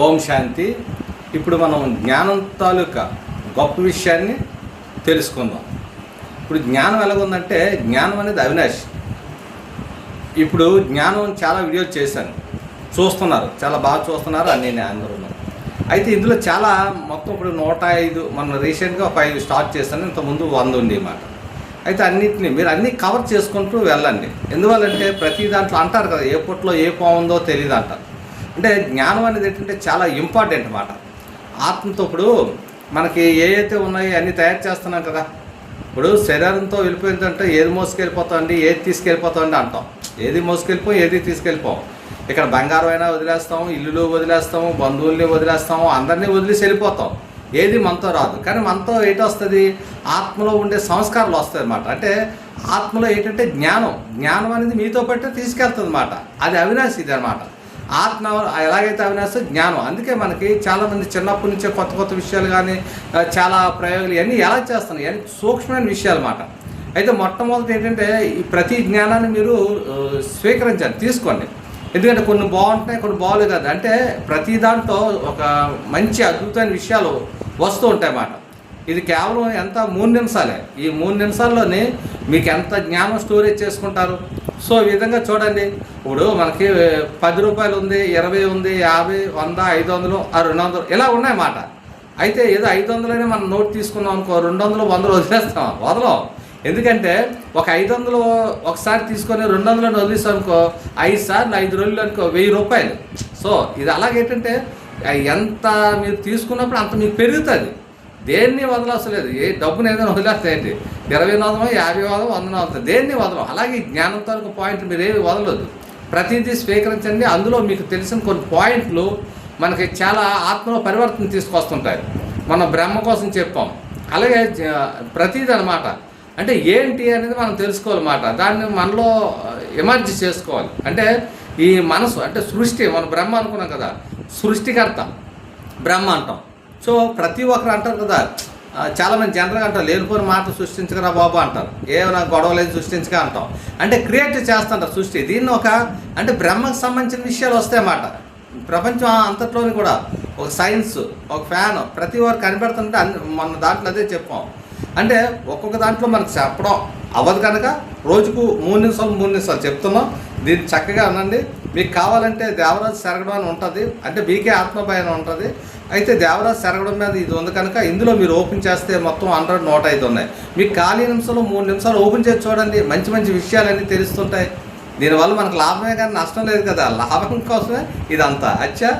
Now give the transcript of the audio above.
ఓం శాంతి. ఇప్పుడు మనం జ్ఞానం తాలూకా గొప్ప విషయాన్ని తెలుసుకుందాం. ఇప్పుడు జ్ఞానం ఎలాగుందంటే జ్ఞానం అనేది అవినాష్ ఇప్పుడు జ్ఞానం చాలా వీడియోస్ చేశాను. చూస్తున్నారు. చాలా బాగా చూస్తున్నారు అన్ని అందరూ అయితే ఇందులో చాలా మొత్తం ఇప్పుడు నూట ఐదు మన రీసెంట్గా ఒక ఐదు స్టార్ట్ చేశాను. ఇంతకుముందు వంద ఉండే మాట అయితే అన్నింటినీ మీరు అన్నీ కవర్ చేసుకుంటూ వెళ్ళండి. ఎందువల్లంటే ప్రతి దాంట్లో అంటారు కదా ఏ పుట్లో ఏ పాముందో తెలియదు అంటారు అంటే జ్ఞానం అనేది ఏంటంటే చాలా ఇంపార్టెంట్ అన్నమాట ఆత్మతో ఇప్పుడు మనకి ఏవైతే ఉన్నాయో అన్నీ తయారు చేస్తున్నాం కదా. ఇప్పుడు శరీరంతో వెళ్ళిపోయిందంటే ఏది మోసుకెళ్ళిపోతామండి ఏది తీసుకెళ్ళిపోతామండి అంటాం. ఏది మోసుకెళ్ళిపోం ఏది తీసుకెళ్ళిపోం. ఇక్కడ బంగారం అయినా వదిలేస్తాం ఇల్లులు వదిలేస్తాము బంధువుల్ని వదిలేస్తాము అందరినీ వదిలేసి వెళ్ళిపోతాం. ఏది మనతో రాదు. కానీ మనతో ఏటొస్తుంది వస్తుంది? ఆత్మలో ఉండే సంస్కారాలు వస్తాయి అన్నమాట. అంటే ఆత్మలో ఏంటంటే జ్ఞానం. జ్ఞానం అనేది మీతో పట్టే తీసుకెళ్తుంది అనమాట అది అవినాశి ఇది అనమాట ఆత్మ ఎలాగైతే అవినాశో జ్ఞానం. అందుకే మనకి చాలామంది చిన్నప్పటి నుంచే కొత్త కొత్త విషయాలు కానీ చాలా ప్రయోగాలు ఇవన్నీ ఎలా చేస్తున్నాయి ఇవన్నీ సూక్ష్మమైన విషయాలు అన్నమాట. అయితే మొట్టమొదటి ఏంటంటే ఈ ప్రతి జ్ఞానాన్ని మీరు స్వీకరించాలి తీసుకోండి. ఎందుకంటే కొన్ని బాగుంటాయి కొన్ని బాగోలేదు కదా. అంటే ప్రతి దాంట్లో ఒక మంచి అద్భుతమైన విషయాలు వస్తూ ఉంటాయి అన్నమాట. ఇది కేవలం ఎంత? మూడు నిమిషాలే. ఈ మూడు నిమిషాల్లోనే మీకు ఎంత జ్ఞానం స్టోరేజ్ చేసుకుంటారు? సో ఈ విధంగా చూడండి. ఇప్పుడు మనకి పది రూపాయలు ఉంది ఇరవై ఉంది యాభై వంద ఐదు వందలు ఆ రెండు వందలు ఇలా ఉన్నాయి మాట అయితే ఏదో ఐదు వందలనే మనం నోట్ తీసుకున్నాం అనుకో రెండు వందలు వందలు వదిలేస్తాం వదలం. ఎందుకంటే ఒక ఐదు వందలు ఒకసారి తీసుకొని రెండు వందలను వదిలేస్తాం అనుకో ఐదు సార్లు ఐదు రోజులు అనుకో వెయ్యి రూపాయలు. సో ఇది అలాగేంటంటే ఎంత మీరు తీసుకున్నప్పుడు అంత మీకు పెరుగుతుంది. దేన్ని వదలసలేదు? ఏ డబ్బుని ఏదైనా వదిలేస్తాయండి ఇరవై వదలం యాభై వాదం వందన వదలం దేన్ని వదలం? అలాగే ఈ జ్ఞానంతో ఒక పాయింట్ మీరు ఏమి వదలొద్దు. ప్రతిదీ స్వీకరించండి. అందులో మీకు తెలిసిన కొన్ని పాయింట్లు మనకి చాలా ఆత్మలో పరివర్తన తీసుకొస్తుంటాయి. మనం బ్రహ్మ కోసం చెప్పాం. అలాగే జ- ప్రతిదీ అనమాట అంటే ఏంటి అనేది మనం తెలుసుకోవాలన్నమాట. దాన్ని మనలో ఎమర్జీ చేసుకోవాలి. అంటే ఈ మనసు అంటే సృష్టి మనం బ్రహ్మ అనుకున్నాం కదా. సృష్టికర్త. బ్రహ్మ అంటాం. సో ప్రతి ఒక్కరు అంటారు కదా చాలామంది జనరల్గా అంటారు లేనిపోని మాట సృష్టించకరా బాబు అంటారు. ఏమైనా గొడవ లేదు సృష్టించక అంటాం. అంటే క్రియేట్ చేస్తుంటారు సృష్టి. దీన్ని ఒక అంటే బ్రహ్మకు సంబంధించిన విషయాలు వస్తాయన్నమాట. ప్రపంచం అంతట్లోని కూడా ఒక సైన్స్ ఒక ఫ్యాన్ ప్రతి వారు కనిపెడుతుంటే మన దాంట్లో అదే చెప్పాం. అంటే ఒక్కొక్క దాంట్లో మనకు చెప్పడం అవ్వదు కనుక రోజుకు మూడు నిమిషాలు మూడు నిమిషాలు చెప్తున్నాం. దీన్ని చక్కగా అనండి. మీకు కావాలంటే దేవరాజు సెరగడం అని ఉంటుంది. అంటే మీకే ఆత్మభయం ఉంటుంది. అయితే దేవరాజు సెరగడం మీద ఇది ఉంది కనుక ఇందులో మీరు ఓపెన్ చేస్తే మొత్తం హండ్రెడ్ నూట ఐదు ఉన్నాయి. మీకు ఖాళీ నిమిషంలో మూడు నిమిషాలు ఓపెన్ చేసి చూడండి. మంచి మంచి విషయాలన్నీ తెలుస్తుంటాయి. దీనివల్ల మనకు లాభమే కానీ నష్టం లేదు కదా. లాభం కోసమే ఇదంతా. అచ్చా?